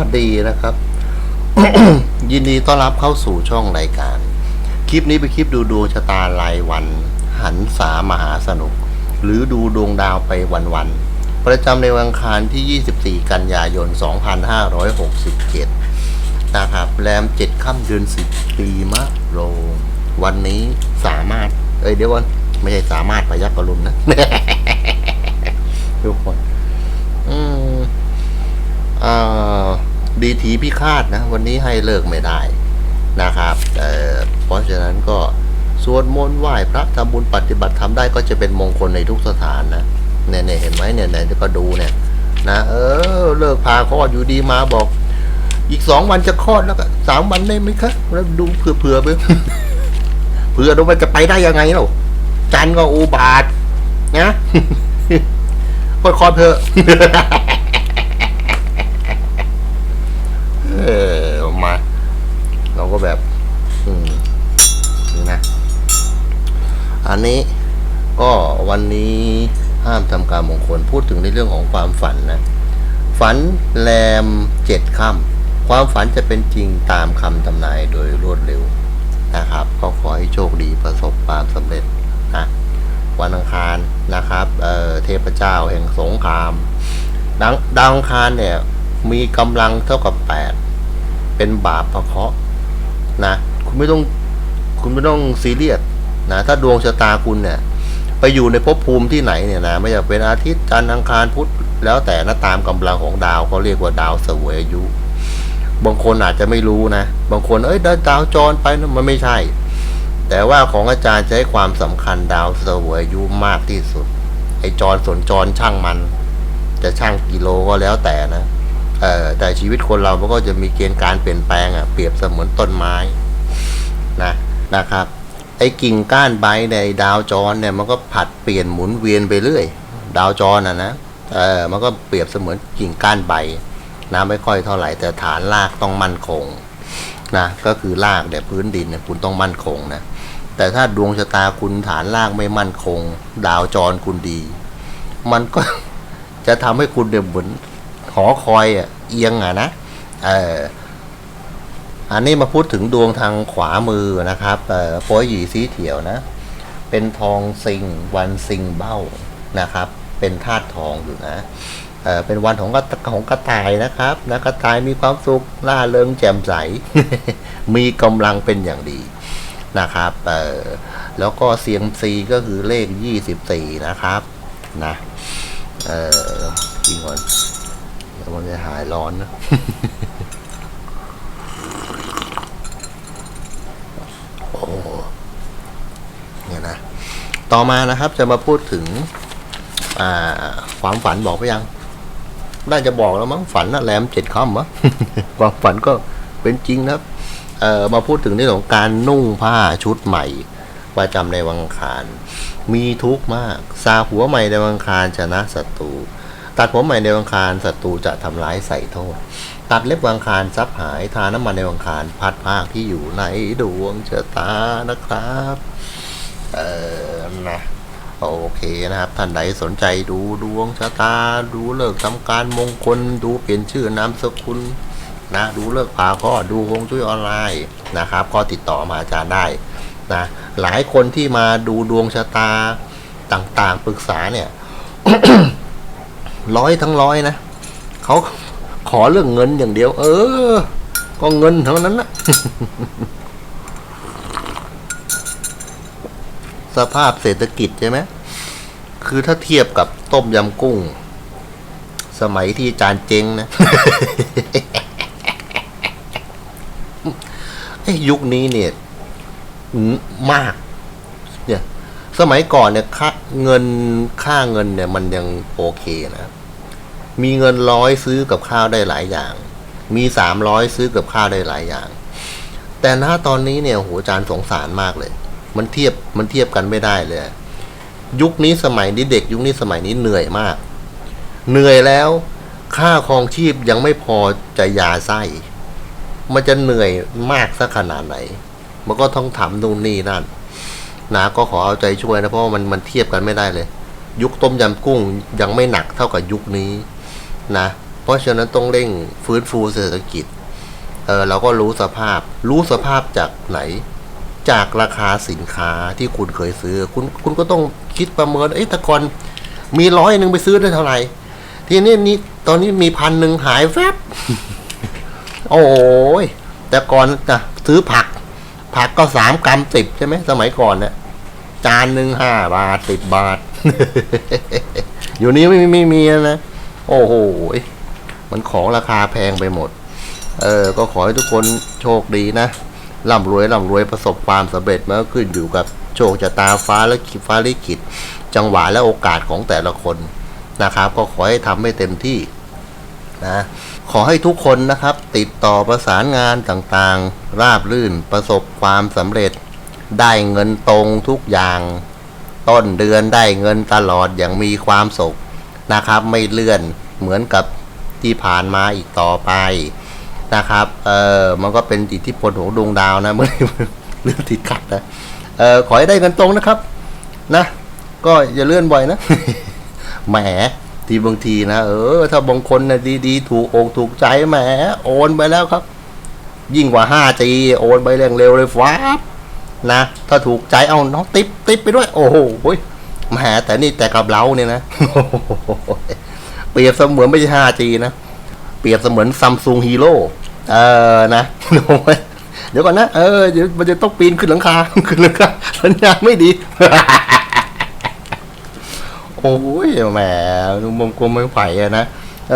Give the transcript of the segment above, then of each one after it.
ัส ดีนะครับ ยินดีต้อนรับเข้าสู่ช่องรายการ คลิปนี้เป็นคลิปดูดวงชะตารายวัน หันสามหาสนุก หรือดูดวงดาวไปวันๆประจำในวันคารที่ 24 กันยายน 2567 นะครับแรม 7 ค่ำเดือน 10 ปีมะโรงวันนี้สามารถ เอ้ยเดี๋ยววันไม่ใช่สามารถพยักกรุณนะทุกคน อืมอ่า ดีทีพิฆาตนะ วันนี้ให้เลิกไม่ได้นะครับเอ่เพราะฉะนั้นก็สวดมนต์ไหว้พระทำบุญปฏิบัติทำได้ก็จะเป็นมงคลในทุกสถานนะเนี่ยเนี่ยเห็นไหมเนี่ยเนี่ยก็ดูเนี่ยนะเออเลิกพาคลอดอยู่ดีมาบอก อีกสองวันจะคลอดแล้วก็สามวันได้ไหมคะแล้วดูเผื่อเผื่อๆไปเผื่อดูมันจะไปได้ยังไงเนาะจันก็อุบาทนะค่อยคอนเถอะ เออมา เราก็ แบบ อืมนี่นะ อันนี้ก็วันนี้ห้ามทำการมงคลพูดถึงในเรื่องของความฝันนะ ฝันแรมเจ็ดค่ำความฝันจะเป็นจริงตามคำทำนายโดยรวดเร็วนะครับ ก็ขอให้โชคดีประสบความสำเร็จนะวันอังคารนะครับเเทพเจ้าแห่งสงครามดังดาวอังคารเนี่ยมีกำลังเท่ากับแปดเป็นบาปพระเคราะห์ นะคุณไม่ต้องคุณไม่ต้องซีเรียสนะถ้าดวงชะตาคุณเนี่ย ไปอยู่ในภพภูมิที่ไหนเนี่ยนะไม่ว่าเป็นอาทิตย์จันทร์อังคารพุธแล้วแต่นะตามกำลังของดาวเขาเรียกว่าดาวเสวยอายุ บางคนอาจจะไม่รู้นะ บางคนเอ้ยดาวจรไปนะมันไม่ใช่ แต่ว่าของอาจารย์จะให้ความสำคัญดาวเสวยอายุมากที่สุด ไอจรสนจรช่างมัน จะช่างกิโลก็แล้วแต่นะ แต่ชีวิตคนเรามันก็จะมีเกณฑ์การเปลี่ยนแปลงอะ่ะเปรียบเสมือนต้นไม้นะนะครับไอ้กิ่งก้านใบในดาวจรเนี่ยมันก็ผัดเปลี่ยนหมุนเวียนไปเรื่อย ดาวจรอะนะเออมันก็เปรียบเสมือนกิ่งก้านใบนะไม่ค่อยเท่าไหร่แต่ฐานรากต้องมั่นคงนะก็คือรากเนี่ยพื้นดินเนี่ยคุณต้องมั่นคงนะแต่ถ้าดวงชะตาคุณฐานรากไม่มั่นคง ดาวจรคุณดี มันก็จะทำให้คุณเนี่ยเหมือน หอคอยอะเอียงอะนะเอออันนี้มาพูดถึงดวงทางขวามือนะครับเอ่อโป้ยหยีสีเถียวนะ เป็นทองซิงวันซิงเบ้านะครับ เป็นธาตุทองอยู่นะเออเป็นวันของกระของกระต่ายนะครับนะกระต่ายมีความสุขล่าเริงแจ่มใส มีกำลังเป็นอย่างดีนะครับเออแล้วก็เสียงซีก็คือเลข 24 นะครับ นะเอ่อกินก่อน ดี๋ยวมันจะหายร้อนนะโอ้เนี่ยนะ ต่อมานะครับจะมาพูดถึงอ่าความฝันบอกไปยัง น่าจะบอกแล้วมั้งฝันนะแรมเจ็ดค่ำวะความฝันก็เป็นจริงนะครับเอ่อมาพูดถึงเรื่องของการนุ่งผ้าชุดใหม่ประจำในวังคาร มีทุกข์มาก ซาหัวใหม่ในวังคารชนะศัตรู ตัดผมใหม่ในวังคารศัตรูจะทำร้ายใส่โทษ ตัดเล็บวังคารซับหายทาน้ำมันในวังคารพัดภาคที่อยู่ในดวงชะตานะครับเออนะโอเคนะครับท่านใดสนใจดูดวงชะตา ดูเลิกทำการมงคล ดูเปลี่ยนชื่อนามสกุลนะดูเลิกพาก็ดูฮวงจุ้ยออนไลน์นะครับ ก็ติดต่อมาอาจารย์ได้นะหลายคนที่มาดูดวงชะตาต่างๆปรึกษาเนี่ย ร้อยทั้งร้อยนะเขาขอเรื่องเงินอย่างเดียว เออ ก็เงินเท่านั้นนะสภาพเศรษฐกิจใช่ไหมคือถ้าเทียบกับต้มยำกุ้ง สมัยที่จานเจงนะไอ้ยุคนี้เนี่ยมาก เนี่ย สมัยก่อนเนี่ยค่าเงินค่าเงินเนี่ยมันยังโอเคนะ มีเงินร้อยซื้อกับข้าวได้หลายอย่าง มีสามร้อยซื้อกับข้าวได้หลายอย่าง แต่ณตอนนี้เนี่ยโหอาจารย์สงสารมากเลย มันเทียบมันเทียบกันไม่ได้เลย ยุคนี้สมัยนี้เด็ก ยุคนี้สมัยนี้เหนื่อยมาก เหนื่อยแล้วค่าครองชีพยังไม่พอจะยาไส้ มันจะเหนื่อยมากสักขนาดไหน มันก็ต้องทำนู่นนี่นั่น นะก็ขอเอาใจช่วยนะเพราะว่ามันมันเทียบกันไม่ได้เลย ยุคต้มยำกุ้งยังไม่หนักเท่ากับยุคนี้นะเพราะฉะนั้นต้องเร่งฟื้นฟูเศรษฐกิจเออเราก็รู้สภาพ รู้สภาพจากไหน จากราคาสินค้าที่คุณเคยซื้อ คุณคุณก็ต้องคิดประเมินเอ้ต่ก่อนมีร้อยหนึ่งไปซื้อได้เท่าไหร่ทีนี้นี่ตอนนี้มีพันหนึ่งหายแวบโอ้ยแต่ก่อนนะซื้อผัก ผักก็สามกรัมสิบใช่ไหมสมัยก่อนเนี่ย จานหนึ่งห้าบาทสิบบาท อยู่นี้ไม่ไม่ไม่มีนะ โอ้โห มันของราคาแพงไปหมด เออ ก็ขอให้ทุกคนโชคดีนะร่ำรวยร่ำรวยประสบความสำเร็จมันก็ขึ้นอยู่กับโชคชะตาฟ้าและขีฟ้าลิขิต จังหวะและโอกาสของแต่ละคนนะครับ ก็ขอให้ทำให้เต็มที่นะขอให้ทุกคนนะครับ ติดต่อประสานงานต่างๆ ราบรื่นประสบความสำเร็จ ได้เงินตรงทุกอย่าง ต้นเดือนได้เงินตลอดอย่างมีความสุขนะครับ ไม่เลื่อนเหมือนกับที่ผ่านมาอีกต่อไปนะครับ เออมันก็เป็นอิทธิพลของดวงดาวนะเมื่อเรื่องติดขัดนะ เออขอให้ได้เงินตรงนะครับ นะ ก็อย่าเลื่อนบ่อยนะ แหม ทีบางทีนะ เออ ถ้าบางคนนะดีๆ ถูกอกถูกใจแหม โอนไปแล้วครับ ยิ่งกว่า 5G โอนไปเร็วเลยฟ้า นะ ถ้าถูกใจเอาน้องติ๊บติ๊บไปด้วย โอ้โหแหมแต่นี่แต่กับเราเนี่ยนะเปรียบเสมือนไม่ใช่ 5G นะเปรียบเสมือนซัมซุงฮีโร่เออนะเดี๋ยวก่อนนะ เออเดี๋ยวมันจะต้องปีนขึ้นหลังคาขึ้นหลังคาสัญญาณไม่ดี โอ้ยแหมลุงมกลมไม่ไหวอะนะเอ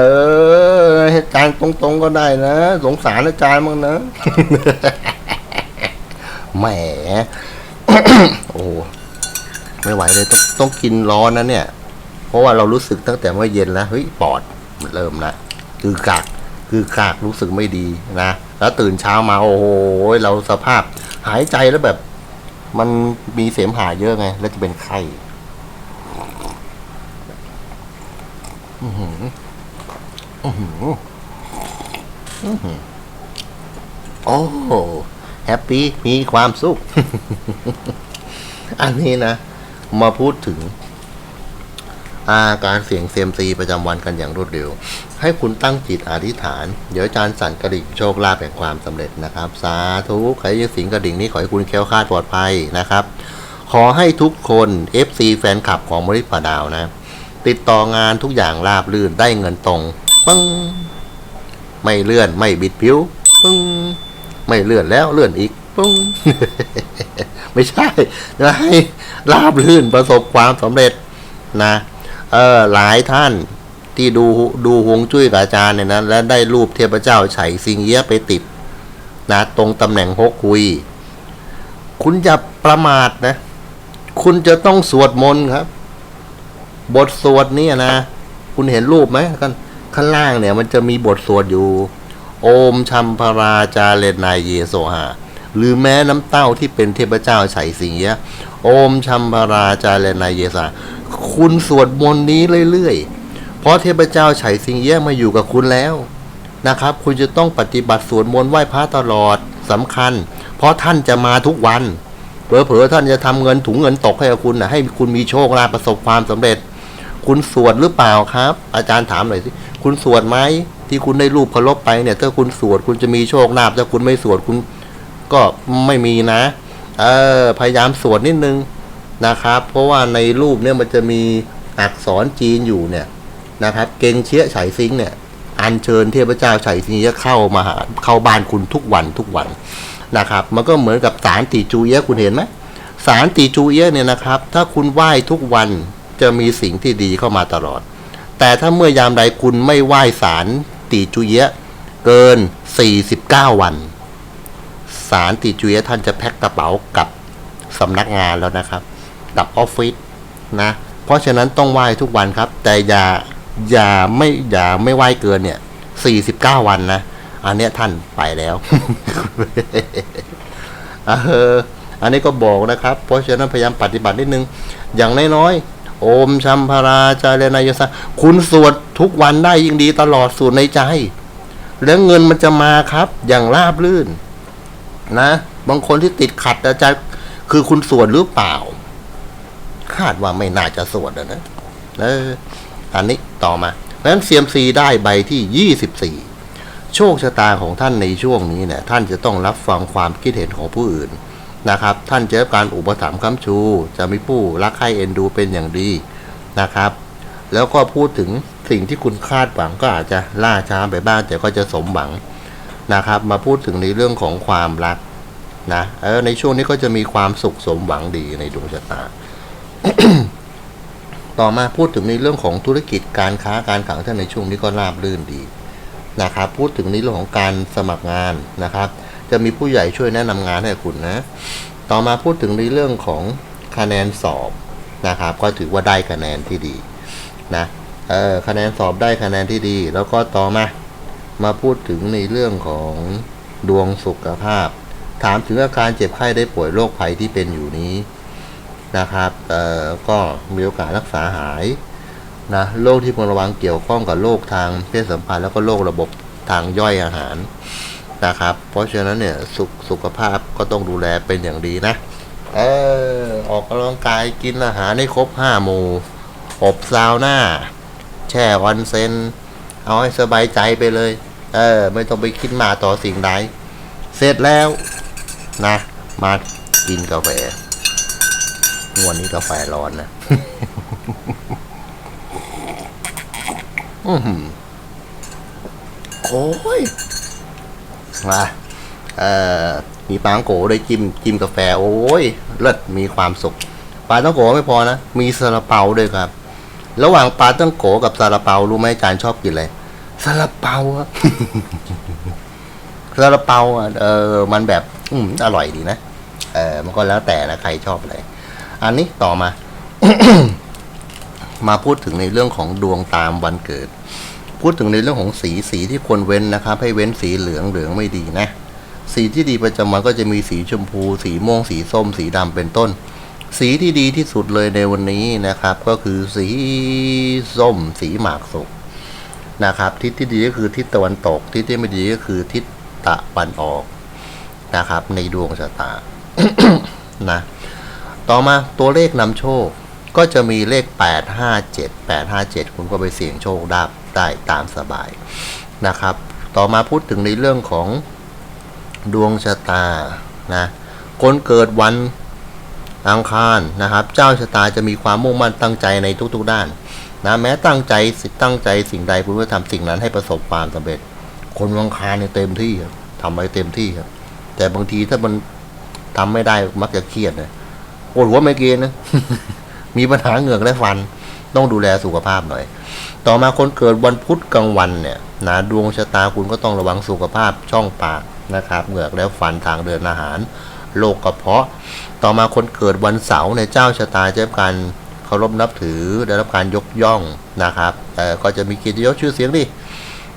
อให้อาจารย์ตรงๆก็ได้นะ สงสารอาจารย์มั้งนะ แหม โอ้ไม่ไหวเลยต้องต้องกินร้อนนะเนี่ย เพราะว่าเรารู้สึกตั้งแต่เมื่อเย็นแล้วเฮ้ยปอดเริ่มละคือกากคือกากรู้สึกไม่ดีนะแล้วตื่นเช้ามาโอ้โหเราสภาพ หายใจแล้วแบบ มันมีเสมหะเยอะไง แล้วจะเป็นไข้อื้อหืออื้อหืออื้อหือโอ้ แฮปปี้มีความสุข อันนี้นะ มาพูดถึง อาการเสียงเซมซีประจำวันกันอย่างรวดเร็ว ให้คุณตั้งจิตอธิษฐาน เดี๋ยวอาจารย์สั่นกระดิ่งโชคลาภแห่งความสำเร็จนะครับ สาธุใครยังสิงกระดิ่งนี้ขอให้คุณแค้วคลาดปลอดภัยนะครับ ขอให้ทุกคน FC แฟนคลับของมริปาดาวนะ ติดต่องานทุกอย่างราบรื่นได้เงินตรงปึ้งไม่เลื่อนไม่บิดผิวปึ้ง ไม่เลื่อนแล้วเลื่อนอีกปึ้งไม่ใช่จะให้ราบรื่นประสบความสำเร็จนะ เออหลายท่านที่ดูดูฮวงจุ้ยกับอาจารย์เนี่ยนะและได้รูปเทพเจ้าไฉสิงเอี้ยะไปติดนะตรงตำแหน่งฮกคุย คุณอย่าประมาทนะ คุณจะต้องสวดมนต์ครับ บทสวดเนี่ยนะ คุณเห็นรูปไหมกันข้างล่างเนี่ย มันจะมีบทสวดอยู่ โอมชัมพราจาเลนายเยโสหา หรือแม้น้ำเต้าที่เป็นเทพเจ้าไฉสิงเสียะโอมชัมพราจาเลนายเยสาคุณสวดมนต์นี้เรื่อยๆ เพราะเทพเจ้าไฉสิงเสียะมาอยู่กับคุณแล้วนะครับ คุณจะต้องปฏิบัติสวดมนต์ไหว้พระตลอดสำคัญ เพราะท่านจะมาทุกวันเผลอๆท่านจะทำเงินถุงเงินตกให้กับคุณนะให้คุณมีโชคลาภประสบความสำเร็จ คุณสวดหรือเปล่าครับ อาจารย์ถามหน่อยสิ คุณสวดไหม ที่คุณได้รูปเคารพไปเนี่ย ถ้าคุณสวดคุณจะมีโชคลาภถ้าคุณไม่สวดคุณก็ไม่มีนะ เออ พยายามสวดนิดนึงนะครับ เพราะว่าในรูปเนี่ยมันจะมีอักษรจีนอยู่เนี่ยนะครับ เกงเชียไฉซิงเนี่ย อัญเชิญเทพเจ้าไฉซิงจะเข้ามาหาเข้าบ้านคุณทุกวันทุกวันนะครับ มันก็เหมือนกับสารตีจูเอียะคุณเห็นไหมสารตีจูเอียะเนี่ยนะครับ ถ้าคุณไหว้ทุกวันจะมีสิ่งที่ดีเข้ามาตลอด แต่ถ้าเมื่อยามใดคุณไม่ไหว้สาร ตีจูเยะเกิน 49 วัน สารตีจูเยะท่านจะแพ็คกระเป๋ากับสำนักงานแล้วนะครับ กับออฟฟิศนะ เพราะฉะนั้นต้องไหว้ทุกวันครับ แต่อย่าอย่าไม่อย่าไม่ไหว้เกินเนี่ย 49 วันนะ อันเนี้ยท่านไปแล้วเอออันนี้ก็บอกนะครับ เพราะฉะนั้นพยายามปฏิบัตินิดนึง อย่างน้อยๆ โอมชัมพราจารนายสะคุณสวด ทุกวันได้ยิ่งดีตลอดสวดในใจ แล้วเงินมันจะมาครับ อย่างราบรื่น นะ บางคนที่ติดขัดอาจารย์คือคุณสวดหรือเปล่า คาดว่าไม่น่าจะสวดอะนะเอออันนี้ต่อมาเพรานั้นเซียมซีได้ใบที่ยี่สิบสี่โชคชะตาของท่านในช่วงนี้เนี่ย ท่านจะต้องรับฟังความคิดเห็นของผู้อื่นนะครับ ท่านจะได้การอุปถัมภ์ค้ำชู จะมีผู้รักใคร่เอ็นดูเป็นอย่างดีนะครับ แล้วก็พูดถึง สิ่งที่คุณคาดหวังก็อาจจะล่าช้าไปบ้างแต่ก็จะสมหวังนะครับ มาพูดถึงในเรื่องของความรักนะเออในช่วงนี้ก็จะมีความสุขสมหวังดีในดวงชะตา ต่อมาพูดถึงในเรื่องของธุรกิจการค้าการขายท่านในช่วงนี้ก็ราบรื่นดีนะครับ พูดถึงในเรื่องของการสมัครงานนะครับ จะมีผู้ใหญ่ช่วยแนะนำงานให้คุณนะ ต่อมาพูดถึงในเรื่องของคะแนนสอบนะครับ ก็ถือว่าได้คะแนนที่ดีนะ คะแนนสอบได้คะแนนที่ดี แล้วก็ต่อมา มาพูดถึงในเรื่องของดวงสุขภาพ ถามถึงอาการเจ็บไข้ได้ป่วยโรคภัยที่เป็นอยู่นี้นะครับก็มีโอกาสรักษาหายนะโรคที่ควรระวังเกี่ยวข้องกับโรคทางเพศสัมพันธ์แล้วก็โรคระบบทางย่อยอาหารนะครับ เพราะฉะนั้นเนี่ยสุขสุขภาพก็ต้องดูแลเป็นอย่างดีนะ เออออกกำลังกายกินอาหารให้ครบห้าหมู่อบซาวน่า แช่ออนเซนเอาให้สบายใจไปเลย เออ ไม่ต้องไปคิดมาต่อสิ่งใด เสร็จแล้วนะ มากินกาแฟวันนี้กาแฟร้อนนะอือหือโอ้ยมาเอ่อ มีปลาต้องโกด้วยจิ้มจิ้มกาแฟ โอ้ยเลิศมีความสุขปลาต้องโกไม่พอนะ มีซาลาเปาด้วยครับ ระหว่างปลาต้องโกกับซาลาเปารู้ไหมอาจารย์ชอบกินอะไรซาลาเปาอะซาลาเปาอะเออ มันแบบ อืมอร่อยดีนะเออมันก็แล้วแต่นะใครชอบอะไรอันนี้ต่อมา มาพูดถึงในเรื่องของดวงตามวันเกิด พูดถึงในเรื่องของสีสีที่ควรเว้นนะครับ ให้เว้นสีเหลืองเหลืองไม่ดีนะสีที่ดีประจำวันก็จะมีสีชมพู สีม่วงสีส้ม สีดำเป็นต้น สีที่ดีที่สุดเลยในวันนี้นะครับ ก็คือสีส้ม สีหมากสุกนะครับ ทิศที่ดีก็คือทิศตะวันตก ทิศที่ไม่ดีก็คือทิศตะวันออกนะครับ ในดวงชะตานะต่อมาตัวเลขนำโชคก็จะมีเลข 857 857 คุณก็ไปเสี่ยงโชคได้ได้ตามสบายนะครับ ต่อมาพูดถึงในเรื่องของดวงชะตานะคนเกิดวัน อังคารนะครับ เจ้าชะตาจะมีความมุ่งมั่นตั้งใจในทุกๆด้านนะแม้ตั้งใจตั้งใจสิ่งใดคุณก็ทำสิ่งนั้นให้ประสบความสำเร็จคนวันอังคารเนี่ยเต็มที่ครับทำไปเต็มที่ครับ แต่บางทีถ้ามันทำไม่ได้มักจะเครียดนะปวดหัวไม่เกณฑ์นะมีปัญหาเหงือกและฟัน ต้องดูแลสุขภาพหน่อย ต่อมาคนเกิดวันพุธกลางวันเนี่ยนะดวงชะตาคุณก็ต้องระวังสุขภาพช่องปากนะครับ เหงือกและฟันทางเดินอาหารโรคกระเพาะ ต่อมาคนเกิดวันเสาร์ในเจ้าชะตาจะได้รับการเคารพนับถือได้รับการยกย่องนะครับแต่ก็จะมีเกียรติยศชื่อเสียงดิ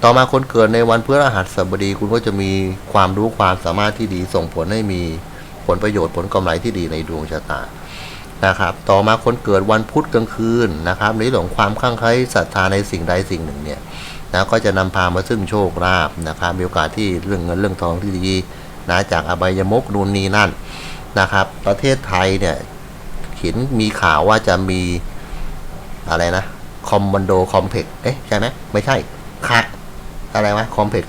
ต่อมาคนเกิดในวันพฤหัสบดีคุณก็จะมีความรู้ความสามารถที่ดีส่งผลให้มีผลประโยชน์ผลกำไรที่ดีในดวงชะตานะครับ ต่อมาคนเกิดวันพุธกลางคืนนะครับในเรื่องของความข้างใคล้ศรัทธาในสิ่งใดสิ่งหนึ่งเนี่ยนะก็จะนำพามาซึ่งโชคลาภนะครับมีโอกาสที่เรื่องเงินเรื่องทองที่ดีนะจากอบายมุกนูนนีนั่น นะครับ ประเทศไทยเนี่ยเห็นมีข่าวว่าจะมีอะไรนะคอมมานโดคอมเพล็กเอ๊ะใช่ไหมไม่ใช่คาอะไรวะคอมเพล็ก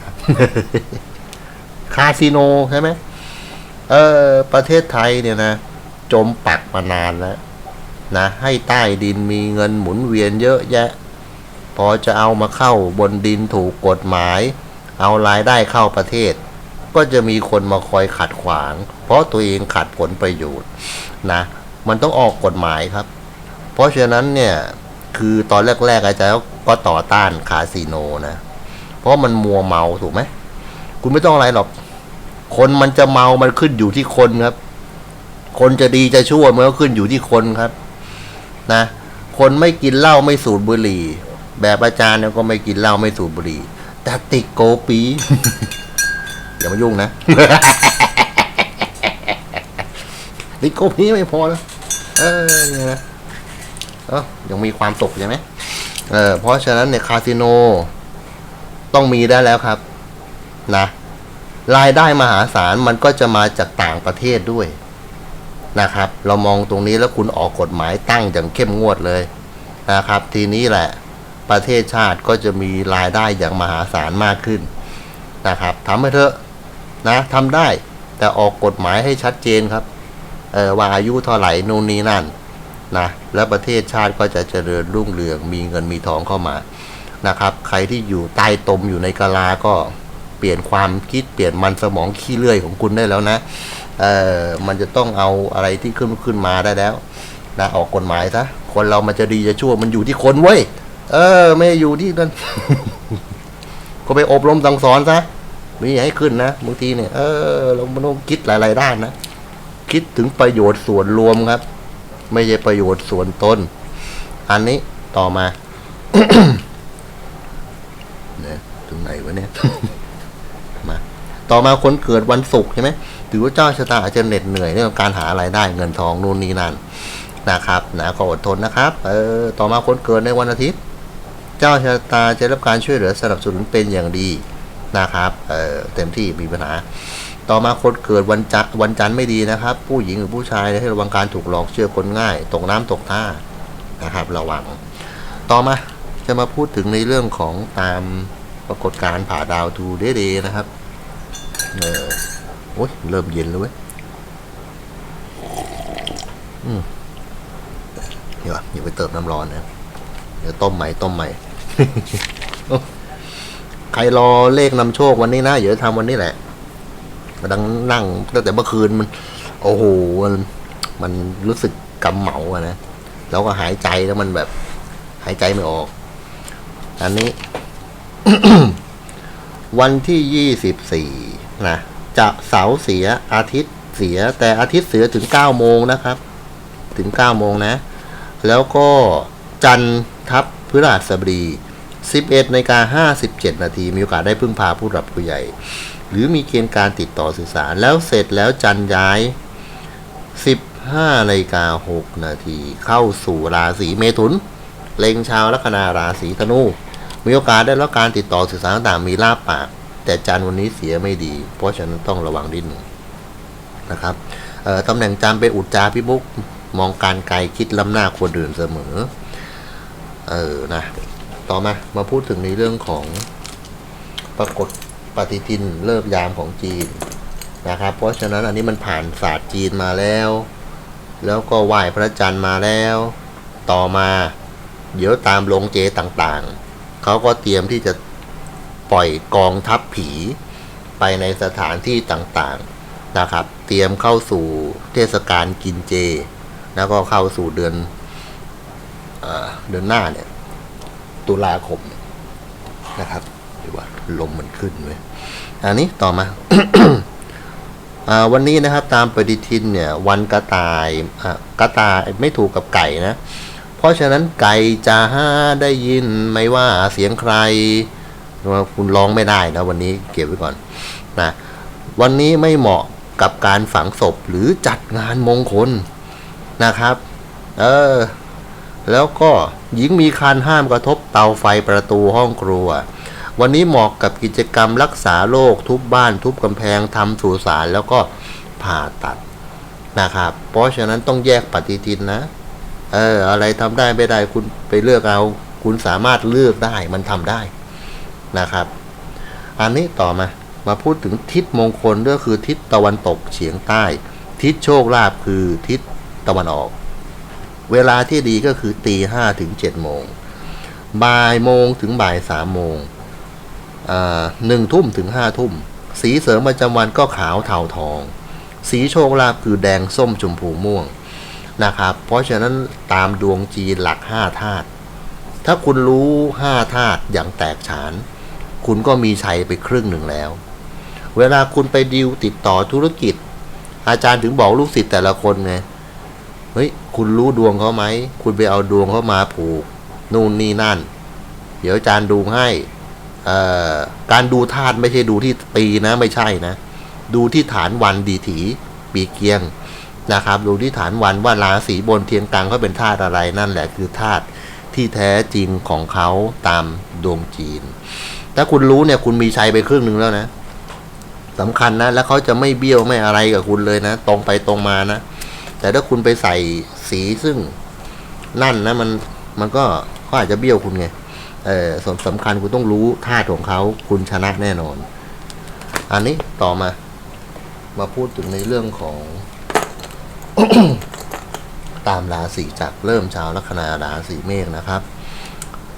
คาสิโนใช่ไหมเออ ประเทศไทยเนี่ยนะ จมปักมานานแล้วนะ ให้ใต้ดินมีเงินหมุนเวียนเยอะแยะ พอจะเอามาเข้าบนดินถูกกฎหมาย เอารายได้เข้าประเทศ ก็จะมีคนมาคอยขัดขวาง เพราะตัวเองขัดผลประโยชน์นะ มันต้องออกกฎหมายครับ เพราะฉะนั้นเนี่ยคือตอนแรกๆอาจารย์ก็ต่อต้านคาสิโนนะ เพราะมันมัวเมาถูกไหมคุณไม่ต้องอะไรหรอก คนมันจะเมามันขึ้นอยู่ที่คนครับ คนจะดีจะชั่วมันก็ขึ้นอยู่ที่คนครับ นะ คนไม่กินเหล้าไม่สูบบุหรี่ แบบอาจารย์เนี่ยก็ไม่กินเหล้าไม่สูบบุหรี่แต่ติดโกปี อย่ามายุ่งนะติโกปีไม่พอแล้วเออเนี่ยนะเออยังมีความสุขใช่ไหมเออเพราะฉะนั้นเนี่ยคาสิโน ต้องมีได้แล้วครับ นะรายได้มหาศาลมันก็จะมาจากต่างประเทศด้วยนะครับ เรามองตรงนี้แล้วคุณออกกฎหมายตั้งอย่างเข้มงวดเลยนะครับ ทีนี้แหละประเทศชาติก็จะมีรายได้อย่างมหาศาลมากขึ้นนะครับทำให้เถอะ นะทำได้ แต่ออกกฎหมายให้ชัดเจนครับเออว่าอายุเท่าไหร่นู่นนี่นั่นนะแล้วประเทศชาติก็จะเจริญรุ่งเรืองมีเงินมีทองเข้ามานะครับ ใครที่อยู่ใต้ตมอยู่ในกะลาก็เปลี่ยนความคิดเปลี่ยนมันสมองขี้เลื่อยของคุณได้แล้วนะเออมันจะต้องเอาอะไรที่ขึ้นขึ้นมาได้แล้วนะออกกฎหมายซะคนเรามันจะดีจะชั่วมันอยู่ที่คนเว้ยเออ ไม่อยู่ที่นั่นก็ไปอบรมสั่งสอนซะ ม่ให้ขึ้นนะบางทีเนี่ย เออเราต้องคิดหลาย ๆ ด้านนะ คิดถึงประโยชน์ส่วนรวมครับ ไม่ใช่ประโยชน์ส่วนตนอันนี้ต่อมาเนี่ยถึงไหนวะเนี่ยมาต่อมาคนเกิดวันศุกร์ใช่ไหมถือว่าเจ้าชะตาอาจจะเหน็ดเหนื่อยเรื่องการหาไรายได้เงินทองนู่นนี่นั่นนะครับนะก็อดทนนะครับ เออต่อมาคนเกิดในวันอาทิตย์ เจ้าชะตาจะรับการช่วยเหลือสนับสนุนเป็นอย่างดี นะครับเออเต็มที่มีปัญหา ต่อมาคนเกิดวันจันวันจันทร์ไม่ดีนะครับ ผู้หญิงหรือผู้ชายให้ระวังการถูกหลอกเชื่อคนง่าย ตกน้ำตกท่านะครับ ระวัง ต่อมาจะมาพูดถึงในเรื่องของตามปรากฏการณ์ผ่าดาวทูเดเดนะครับเออโอ้ยเริ่มเย็นแล้วเว้ยอืมเดี๋ยวอย่าไปเติมน้ำร้อนนะ เดี๋ยวต้มใหม่ต้มใหม่ ใครรอเลขนำโชควันนี้นะเดี๋ยวทำวันนี้แหละมาดังนั่งตั้งแต่เมื่อคืนมัน โอ้โหมันมันรู้สึกกำเหมาอะนะแล้วก็หายใจแล้วมันแบบ หายใจไม่ออก อันนี้ วันที่ยี่สิบสี่นะจะเสาร์เสียอาทิตย์เสีย แต่อาทิตย์เสียถึงเก้าโมงนะครับ ถึงเก้าโมงนะ แล้วก็จันทร์ทับพฤหัสบดี 11นาฬิกา57 นาที มีโอกาสได้พึ่งพาผู้หลักผู้ใหญ่ หรือมีเกณฑ์การติดต่อสื่อสาร แล้วเสร็จแล้วจันย้าย 15นาฬิกา6นาที เข้าสู่ราศีเมถุน เล็งชาวลัคนาราศีธนู มีโอกาสได้รับการติดต่อสื่อสารต่างมีลาบปาก แต่จันวันนี้เสียไม่ดี เพราะฉะนั้นต้องระวังนิดหนึ่งนะครับตำแหน่งจันเป็นอุจจาพิมุกมองการไกลคิดล้ำหน้าคนอื่นเสมอ เออนะ ต่อมา มาพูดถึงในเรื่องของปรากฏปฏิทินเลิกยามของจีนนะครับ เพราะฉะนั้นอันนี้มันผ่านศาสตร์จีนมาแล้ว แล้วก็ไหว้พระจันทร์มาแล้ว ต่อมาเดี๋ยวตามลงเจต่างๆ เขาก็เตรียมที่จะปล่อยกองทัพผีไปในสถานที่ต่างๆนะครับ เตรียมเข้าสู่เทศกาลกินเจ แล้วก็เข้าสู่เดือนเอเดือนหน้าเนี่ย ตุลาคมนะครับหรือว่าลมมันขึ้นเว้ยอันนี้ต่อมาวันนี้นะครับตามปฏิทินเนี่ยวันกระต่ายกระต่ายไม่ถูกกับไก่นะ เพราะฉะนั้นไก่จะห้าได้ยินไม่ว่าเสียงใครว่าคุณร้องไม่ได้นะวันนี้เก็บไว้ก่อนนะวันนี้ไม่เหมาะกับการฝังศพหรือจัดงานมงคลนะครับ เออ แล้วก็ หญิงมีคันห้ามกระทบเตาไฟประตูห้องครัว วันนี้เหมาะกับกิจกรรมรักษาโรคทุบบ้านทุบกำแพงทำสุสานแล้วก็ผ่าตัดนะครับ เพราะฉะนั้นต้องแยกปฏิทินนะ เออ อะไรทำได้ไม่ได้คุณไปเลือกเอา คุณสามารถเลือกได้มันทำได้นะครับ อันนี้ต่อมา มาพูดถึงทิศมงคลก็คือทิศตะวันตกเฉียงใต้ ทิศโชคลาภคือทิศตะวันออก เวลาที่ดีก็คือตีห้าถึงเจ็ดโมง บ่ายโมงถึงบ่ายสามโมงหนึ่งทุ่มถึงห้าทุ่ม สีเสริมประจำวันก็ขาวเทาทอง สีโชคลาภคือแดงส้มชมพูม่วงนะครับ เพราะฉะนั้นตามดวงจีนหลักห้าธาตุ ถ้าคุณรู้ห้าธาตุอย่างแตกฉาน คุณก็มีชัยไปครึ่งหนึ่งแล้ว เวลาคุณไปดิวติดต่อธุรกิจ อาจารย์ถึงบอกลูกศิษย์แต่ละคนไง เฮ้ย คุณรู้ดวงเขาไหม คุณไปเอาดวงเขามาผูก นู่นนี่นั่น เดี๋ยวอาจารย์ดูให้ เอ่อ การดูธาตุไม่ใช่ดูที่ปีนะไม่ใช่นะ ดูที่ฐานวันดีถี ปีเกียงนะครับ ดูที่ฐานวันว่าราศีบนเทียงตังเขาเป็นธาตุอะไรนั่นแหละคือธาตุที่แท้จริงของเขาตามดวงจีน ถ้าคุณรู้เนี่ยคุณมีชัยไปครึ่งหนึ่งแล้วนะสำคัญนะ แล้วเขาจะไม่เบี้ยวไม่อะไรกับคุณเลยนะ ตรงไปตรงมานะ แต่ถ้าคุณไปใส่สีซึ่งนั่นนะมันมันก็ก็อาจจะเบี้ยวคุณไงเออสำสำคัญคุณต้องรู้ธาของเขาคุณชนะแน่นอน อันนี้ต่อมา มาพูดถึงในเรื่องของ ตามราศีจากเริ่มชาวลัคนาราศีเมษนะครับ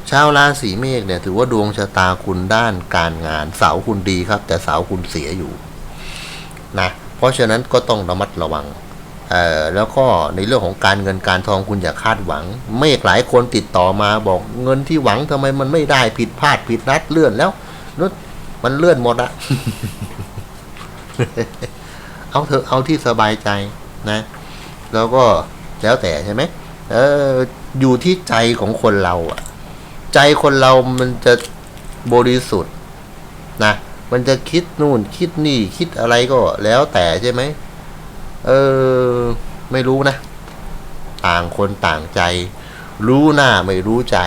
ชาวราศีเมษเนี่ยถือว่าดวงชะตาคุณด้านการงาน เสาคุณดีครับ แต่เสาคุณเสียอยู่นะเพราะฉะนั้นก็ต้องระมัดระวัง แล้วก็ในเรื่องของการเงินการทองคุณอย่าคาดหวัง เมฆหลายคนติดต่อมาบอกเงินที่หวังทำไมมันไม่ได้ผิดพลาดผิดนัดเลื่อนแล้วนุดมันเลื่อนหมดอะเอาเถอะเอาที่สบายใจนะ แล้วก็แล้วแต่ใช่ไหมเอออยู่ที่ใจของคนเราอะใจคนเรามันจะบริสุทธิ์นะมันจะคิดนู่นคิดนี่คิดอะไรก็แล้วแต่ใช่ไหม เออ ไม่รู้นะ ต่างคนต่างใจ รู้หน้าไม่รู้ใจ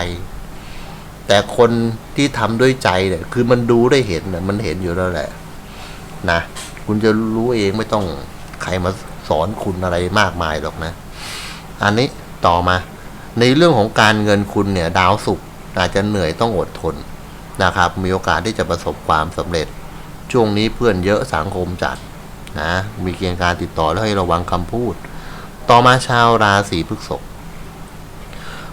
แต่คนที่ทำด้วยใจเนี่ย คือมันดูได้เห็นนะมันเห็นอยู่แล้วแหละ นะคุณจะรู้เองไม่ต้องใครมาสอนคุณอะไรมากมายหรอกนะ อันนี้ต่อมา ในเรื่องของการเงินคุณเนี่ย ดาวสุกอาจจะเหนื่อยต้องอดทนนะครับ มีโอกาสที่จะประสบความสำเร็จ ช่วงนี้เพื่อนเยอะสังคมจัด นะมีเกณฑ์การติดต่อแล้วให้ระวังคำพูด ต่อมาชาวราศีพฤษภ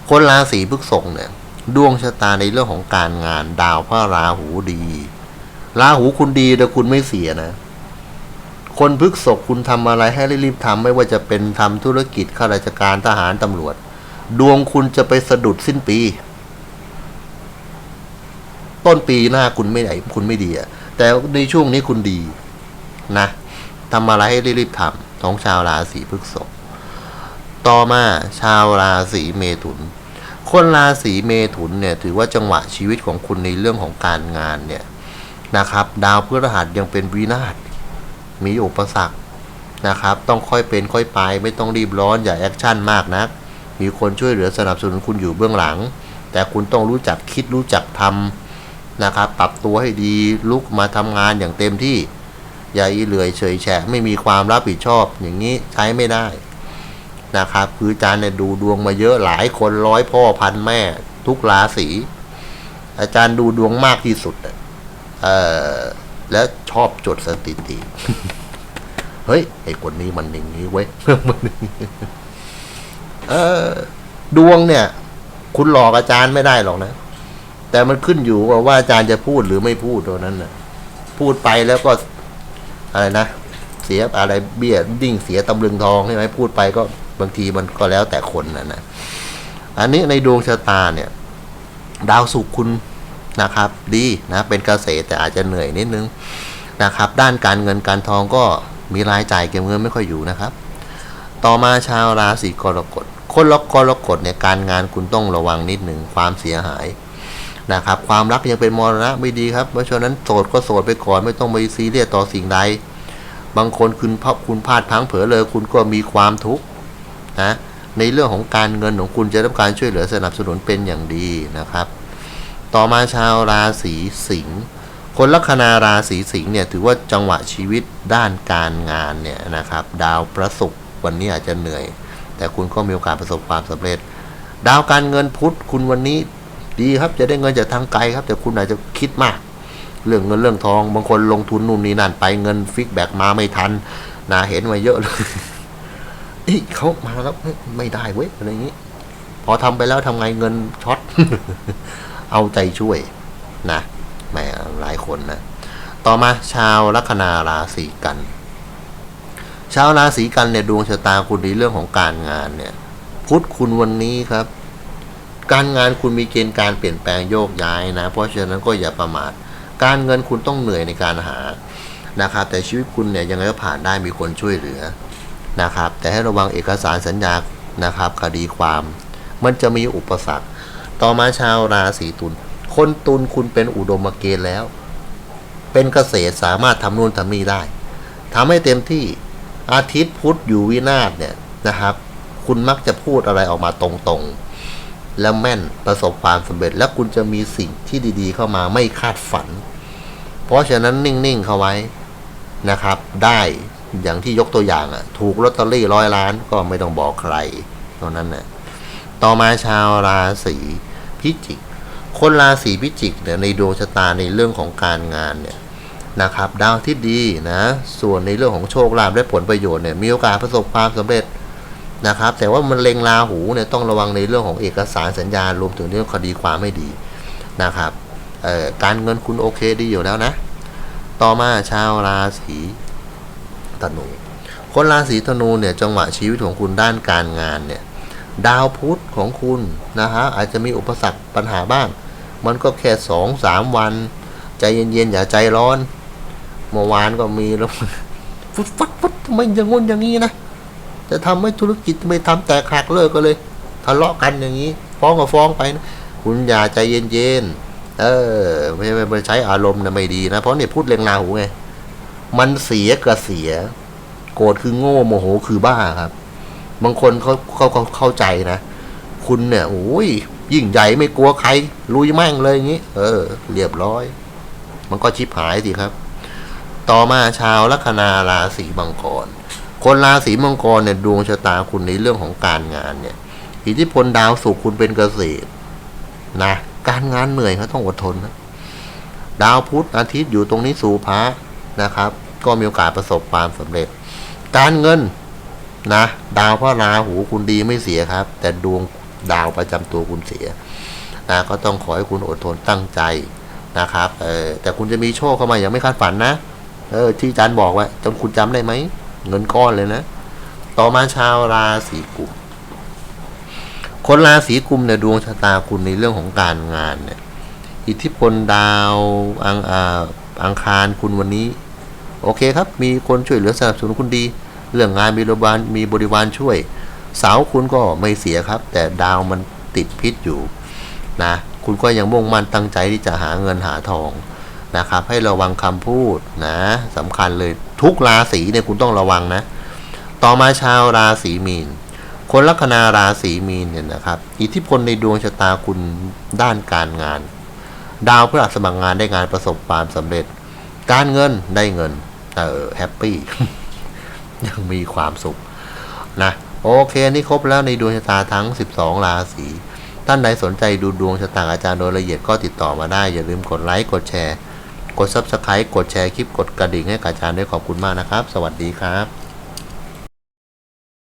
คนราศีพฤษภเนี่ยดวงชะตาในเรื่องของการงานดาวพระราหูดี ราหูคุณดีแต่คุณไม่เสียนะ คนพฤษภคุณทำอะไรให้รีบๆทำไม่ว่าจะเป็นทำธุรกิจข้าราชการทหารตำรวจ ดวงคุณจะไปสะดุดสิ้นปี ต้นปีหน้าคุณไม่ไหนคุณไม่ดีอะแต่ในช่วงนี้คุณดีนะ ทำอะไรให้รีบๆทำของชาวราศีพฤษภต่อมาชาวราศีเมถุน คนราศีเมถุนเนี่ยถือว่าจังหวะชีวิตของคุณในเรื่องของการงานเนี่ยนะครับ ดาวพฤหัสยังเป็นวินาศมีอุปสรรคนะครับ ต้องค่อยเป็นค่อยไป ไม่ต้องรีบร้อนอย่าแอคชั่นมากนะัก มีคนช่วยเหลือสนับสนุนคุณอยู่เบื้องหลัง แต่คุณต้องรู้จักคิดรู้จักทำนะครับ ปรับตัวให้ดีลุกมาทำงานอย่างเต็มที่ อย่าอีเหลื่อยเฉยแฉะไม่มีความรับผิดชอบ อย่างนี้ใช้ไม่ได้นะครับ คืออาจารย์เนี่ยดูดวงมาเยอะหลายคนร้อยพ่อพันแม่ ทุกราศีอาจารย์ดูดวงมากที่สุดอะเออและชอบจดสถิติ เฮ้ยไอ้คนนี้มันอย่างนี้เว้ยเออดวงเนี่ย คุณหลอกอาจารย์ไม่ได้หรอกนะแต่มันขึ้นอยู่ว่าอาจารย์จะพูดหรือไม่พูดตัวนั้นนะพูดไปแล้วก็ อะไรนะ เสียอะไรเบี้ยดิ้งเสียตำลึงทองใช่ไหมพูดไปก็บางทีมันก็แล้วแต่คนนะนะอันนี้ในดวงชะตาเนี่ย ดาวศุกร์คุณนะครับ ดีนะ เป็นเกษตรแต่อาจจะเหนื่อยนิดนึงนะครับ ด้านการเงินการทองก็มีรายจ่ายเก็บเงินไม่ค่อยอยู่นะครับ ต่อมาชาวราศีกรกฎคนล็อกกรกฎเนี่ยการงานคุณต้องระวังนิดหนึ่งความเสียหาย นะครับความรักยังเป็นมรณะไม่ดีครับเพราะฉะนั้นโสดก็โสดไปก่อนไม่ต้องไปซีเรียสต่อสิ่งใด บางคนคุณพคุณพลาดพังเผลอเลย คุณก็มีความทุกข์นะในเรื่องของการเงินของคุณจะได้รับการช่วยเหลือสนับสนุนเป็นอย่างดีนะครับ ต่อมาชาวราศีสิงห์คนลัคนาราศีสิงห์เนี่ยถือว่าจังหวะชีวิตด้านการงานเนี่ยนะครับ ดาวประสุกวันนี้อาจจะเหนื่อย แต่คุณก็มีโอกาสประสบความสำเร็จ ดาวการเงินพุธคุณวันนี้ ดีครับจะได้เงินจากทางไกลครับ แต่คุณอาจจะคิดมาก เรื่องเงินเรื่องทอง บางคนลงทุนนู่นนี่นั่นไปเงินฟิกแบกมาไม่ทันนะเห็นมาเยอะเลยเขามาแล้วไม่ได้เว้ยอะไรอย่างนี้ พอทำไปแล้วทำไงเงินช็อตเอาใจช่วยนะแหมหลายคนนะต่อมาชาวลัคนาราศีกันชาวราศีกันเนี่ยดวงชะตาคุณในเรื่องของการงานเนี่ย พุธคุณวันนี้ครับ การงานคุณมีเกณฑ์การเปลี่ยนแปลงโยกย้ายนะ เพราะฉะนั้นก็อย่าประมาท การเงินคุณต้องเหนื่อยในการหานะครับ แต่ชีวิตคุณเนี่ยยังไงก็ผ่านได้มีคนช่วยเหลือนะครับ แต่ให้ระวังเอกสารสัญญานะครับ คดีความ มันจะมีอุปสรรค ต่อมาชาวราศีตุลคนตุลคุณเป็นอุดมเกณฑ์แล้ว เป็นเกษตรสามารถทำนู่นทำนี่ได้ทำให้เต็มที่อาทิตย์พุธอยู่วินาศเนี่ยนะครับ คุณมักจะพูดอะไรออกมาตรงๆ แล้วแม่นประสบความสำเร็จ และคุณจะมีสิ่งที่ดีๆ เข้ามาไม่คาดฝัน เพราะฉะนั้นนิ่งๆเข้าไว้นะครับ ได้อย่างที่ยกตัวอย่างอะ่ะถูกลอตเตอรี่ร้อยล้านก็ไม่ต้องบอกใครเท่านั้นน่ะต่อมาชาวราศีพิจิก คนราศีพิจิกเนี่ยในดวงชะตาในเรื่องของการงานเนี่ยนะครับ ดาวที่ดีนะ ส่วนในเรื่องของโชคลาภและผลประโยชน์เนี่ยมีโอกาสประสบความสำเร็จ นะครับ แต่ว่ามันเล็งราหูเนี่ยต้องระวังในเรื่องของเอกสารสัญญารวมถึงเรื่องคดีความไม่ดีนะครับการเงินคุณโอเคดีอยู่แล้วนะ ต่อมาชาวราศีธนู คนราศีธนูเนี่ยจังหวะชีวิตของคุณด้านการงานเนี่ยดาวพุธของคุณนะฮะอาจจะมีอุปสรรคปัญหาบ้าง มันก็แค่สองสามวัน ใจเย็นๆอย่าใจร้อน เมื่อวานก็มีแล้วฟุดฟัดฟุดทำไมอย่างงนอย่างนี้นะ จะทำให้ธุรกิจไม่ทำแตกหักเลิกก็เลยทะเลาะกันอย่างนี้ ฟ้องก็ฟ้องไปนะคุณอย่าใจเย็นๆเออไม่ไม่ไม่ใช้อารมณ์นะไม่ดีนะ เพราะเนี่ยพูดเรงราหูไงมันเสียกับเสีย โกรธคือโง่โมโหคือบ้าครับ บางคนเขาเขาเขาเข้าใจนะ คุณเนี่ยโอ้ยยิ่งใหญ่ไม่กลัวใคร ลุยแม่งเลยอย่างนี้ เออ เรียบร้อย มันก็ชิบหายสิครับ ต่อมาชาวลัคนาราศีมังกร คนราศีมังกรเนี่ยดวงชะตาคุณในเรื่องของการงานเนี่ย อิทธิพลดาวศุกร์คุณเป็นเกษตรนะการงานเหนื่อยเขาต้องอดทนนะดาวพุธอาทิตย์อยู่ตรงนี้สู่พระนะครับ ก็มีโอกาสประสบความสำเร็จ การเงินนะ ดาวพระราหูคุณดีไม่เสียครับ แต่ดวงดาวประจำตัวคุณเสียนะก็ต้องขอให้คุณอดทนตั้งใจนะครับเออแต่คุณจะมีโชคเข้ามาอย่างไม่คาดฝันนะเออที่อาจารย์บอกไว่าจำคุณจำได้ไหม เงินก้อนเลยนะ ต่อมาชาวราศีกุม คนราศีกุมเนี่ยดวงชะตาคุณในเรื่องของการงานเนี่ย อิทธิพลดาวอังอังคารคุณวันนี้ โอเคครับ มีคนช่วยเหลือสนับสนุนคุณดี เรื่องงานมีบริวารมีบริวารช่วย เสาคุณก็ไม่เสียครับ แต่ดาวมันติดพิษอยู่นะ คุณก็ยังมุ่งมั่นตั้งใจที่จะหาเงินหาทอง นะครับ ให้ระวังคำพูดนะสำคัญเลยทุกราศีเนี่ยคุณต้องระวังนะ ต่อมาชาวราศีมีน คนลัคนาราศีมีนเนี่ยนะครับ อิทธิพลในดวงชะตาคุณด้านการงาน ดาวพฤหัสสมัครงานได้งานประสบความสำเร็จ การเงินได้เงินเออแฮปปี้ยังมีความสุขนะโอเคอันนี่ครบแล้วในดวงชะตาทั้ง 12 ราศีท่านใดสนใจดูดวงชะตาอาจารย์โดยละเอียดก็ติดต่อมาได้ อย่าลืมกดไลค์ กดแชร์ กด Subscribe กดแชร์คลิปกดกระดิ่งให้กับอาจารย์ด้วยขอบคุณมากนะครับ สวัสดีครับ